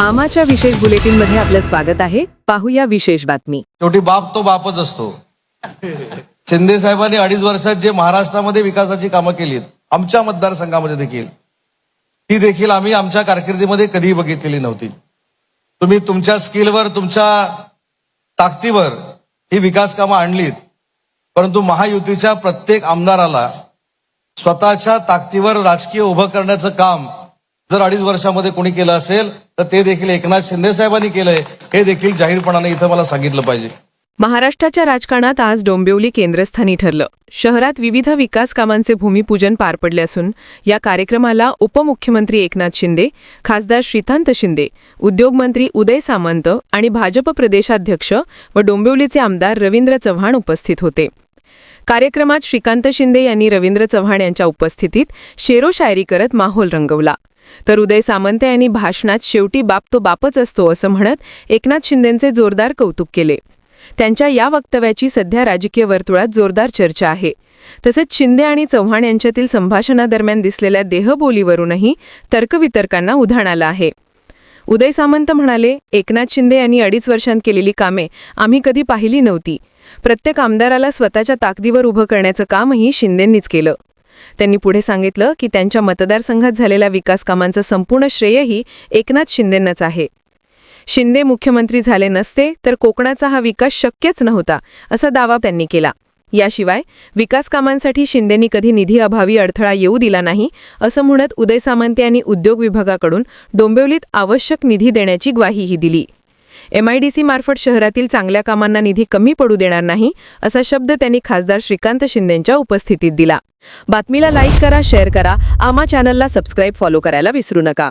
आमाच्या विशेष बुलेटिनमध्ये आपलं स्वागत आहे. पाहूया विशेष बातमी. शेवटी बाप तो बापच असतो. शिंदे साहेबांनी अडीच वर्षात जे महाराष्ट्रामध्ये विकासाची कामं केलीत आमच्या मतदारसंघामध्ये देखील ती देखील आम्ही आमच्या कारकिर्दीमध्ये कधीही बघितलेली नव्हती. तुम्ही तुमच्या स्किलवर तुमच्या ताकदीवर ही विकास कामं आणलीत परंतु महायुतीच्या प्रत्येक आमदाराला स्वतःच्या ताकदीवर राजकीय उभं करण्याचं काम जर अडीच वर्षामध्ये कोणी केलं असेल तर ते देखील एकनाथ शिंदे साहेबांनी केलंय. हे देखील जाहीरपणाने इथं मला सांगितलं पाहिजे. महाराष्ट्राच्या राजकारणात आज डोंबिवली केंद्रस्थानी ठरलं. शहरात विविध विकास कामांचे भूमिपूजन पार पडले असून या कार्यक्रमाला उपमुख्यमंत्री एकनाथ शिंदे खासदार श्रीकांत शिंदे उद्योगमंत्री उदय सामंत आणि भाजप प्रदेशाध्यक्ष व डोंबिवलीचे आमदार रवींद्र चव्हाण उपस्थित होते. कार्यक्रमात श्रीकांत शिंदे यांनी रवींद्र चव्हाण यांच्या उपस्थितीत शेरो शायरी करत माहोल रंगवला. तर उदय सामंत यांनी भाषणात शेवटी बाप तो बापच असतो असं म्हणत एकनाथ शिंदेंचे जोरदार कौतुक केले. त्यांच्या या वक्तव्याची सध्या राजकीय वर्तुळात जोरदार चर्चा आहे. तसेच शिंदे आणि चव्हाण यांच्यातील संभाषणादरम्यान दिसलेल्या देहबोलीवरूनही तर्कवितर्कांना उधाण आलं आहे. उदय सामंत म्हणाले एकनाथ शिंदे यांनी अडीच वर्षांत केलेली कामे आम्ही कधी पाहिली नव्हती. प्रत्येक आमदाराला स्वतःच्या ताकदीवर उभं करण्याचं कामही शिंदेंनीच केलं. त्यांनी पुढे सांगितलं की त्यांच्या मतदारसंघात झालेल्या विकास कामांचं संपूर्ण श्रेयही एकनाथ शिंदेंनाच आहे. शिंदे मुख्यमंत्री झाले नसते तर कोकणाचा हा विकास शक्यच नव्हता असा दावा त्यांनी केला. याशिवाय विकास कामांसाठी शिंदेंनी कधी निधी अभावी अडथळा येऊ दिला नाही असं म्हणत उदय सामंत यांनी उद्योग विभागाकडून डोंबिवलीत आवश्यक निधी देण्याची ग्वाहीही दिली. एमआयडीसी मार्फत शहरातील चांगल्या कामांना निधी कमी पडू देणार नाही असा शब्द त्यांनी खासदार श्रीकांत शिंदेंच्या उपस्थितीत दिला. बातमीला लाईक करा शेअर करा. आमा चॅनलला सबस्क्राईब फॉलो करायला विसरू नका.